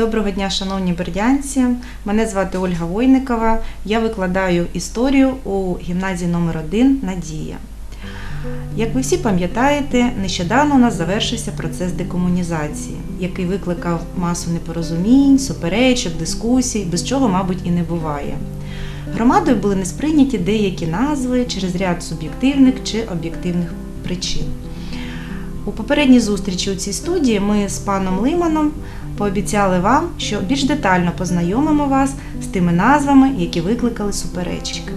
Доброго дня, шановні бердянці. Мене звати Ольга Войникова. Я викладаю історію у гімназії номер 1 Надія. Як ви всі пам'ятаєте, нещодавно у нас завершився процес декомунізації, який викликав масу непорозумінь, суперечок, дискусій, без чого, мабуть, і не буває. Громадою були не сприйняті деякі назви через ряд суб'єктивних чи об'єктивних причин. У попередній зустрічі у цій студії ми з паном Лиманом пообіцяли вам, що більш детально познайомимо вас з тими назвами, які викликали суперечки.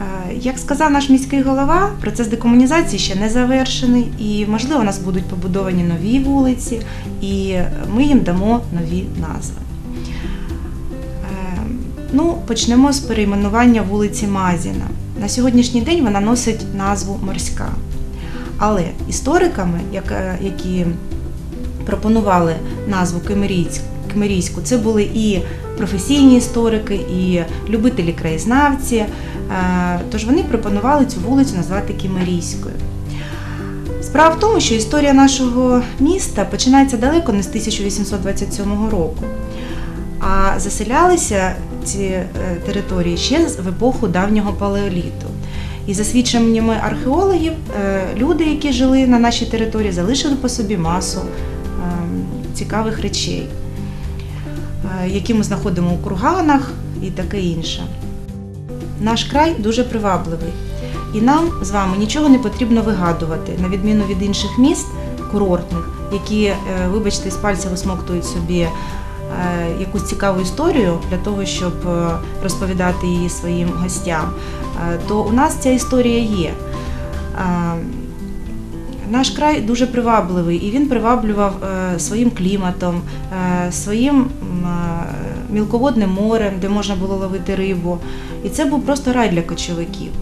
Е, Як сказав наш міський голова, процес декомунізації ще не завершений, і можливо у нас будуть побудовані нові вулиці, і ми їм дамо нові назви. Е, Ну, почнемо з перейменування вулиці Мазіна. На сьогоднішній день вона носить назву Морська. Але істориками, е, які пропонували назву Кемерійську, це були і професійні історики, і любителі краєзнавці. Е, Тож вони пропонували цю вулицю назвати Кімерійською. Справа в тому, що історія нашого міста починається далеко не з 1827 року, а заселялися ці е, території ще в епоху давнього палеоліту. І за свідченнями археологів, е, люди, які жили на нашій території, залишили по собі масу цікавих речей, е, які ми знаходимо у курганах і таке інше. Наш край дуже привабливий, і нам з вами нічого не потрібно вигадувати, на відміну від інших міст курортних, які, е, вибачте, з пальця висмоктують собі е, якусь цікаву історію для того, щоб розповідати її своїм гостям, то у нас ця історія є. Наш край дуже привабливий, і він приваблював е, своїм кліматом, е, своїм е, мілководним морем, де можна було ловити рибу. І це був просто рай для кочовиків.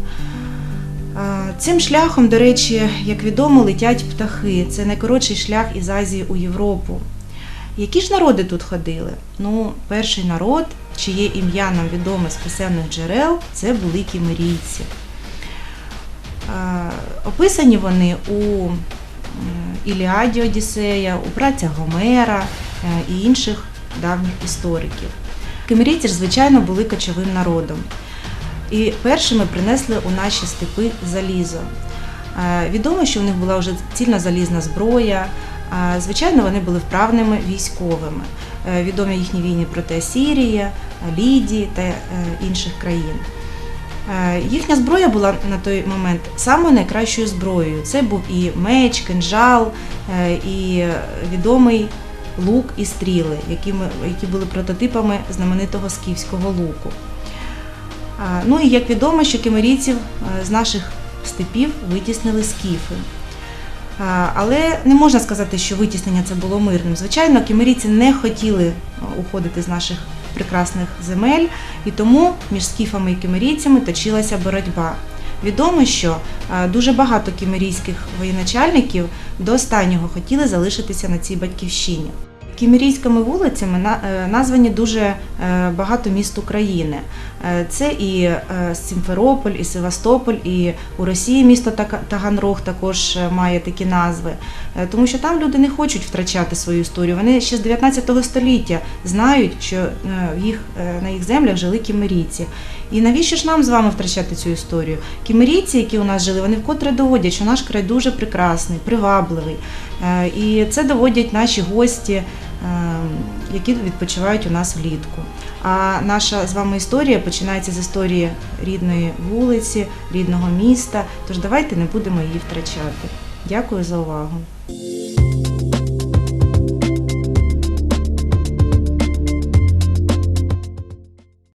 Цим шляхом, до речі, як відомо, летять птахи. Це найкоротший шлях із Азії у Європу. Які ж народи тут ходили? Ну, перший народ, чиє ім'я нам відоме з писемних джерел, це були кімерійці. Описані вони у Іліаді Одіссея, у працях Гомера е, і інших давніх істориків. Кимерійці ж, звичайно, були кочовим народом. І першими принесли у наші степи залізо. Е, Відомо, що в них була вже цільна залізна зброя. Е, Звичайно, вони були вправними військовими. Відомі їхні війни проти Асірії, Лідії та інших країн. Е, Їхня зброя була на той момент самою найкращою зброєю. Це був і меч, кинжал, е, і відомий лук і стріли, які, були прототипами знаменитого скіфського луку. Е, Ну і як відомо, що кемерійців з наших степів витіснили скіфи. Але не можна сказати, що витіснення це було мирним. Звичайно, кемерійці не хотіли уходити з наших прекрасних земель, і тому між скіфами і кімерійцями точилася боротьба. Відомо, що е, дуже багато кімерійських воєначальників до останнього хотіли залишитися на цій батьківщині. Кімерійськими вулицями е, названі дуже е, багато міст України. Е, Це і Сімферополь, і Севастополь, і у Росії місто Таганрог також має такі назви. Тому що там люди не хочуть втрачати свою історію. Вони ще з 19 століття знають, що їх, на їх землях жили кімерійці. І навіщо ж нам з вами втрачати цю історію? Кімерійці, які у нас жили, вони вкотре доводять, що наш край дуже прекрасний, привабливий. І це доводять наші гості, які відпочивають у нас влітку. А наша з вами історія починається з історії рідної вулиці, рідного міста. Тож давайте не будемо її втрачати. Дякую за увагу.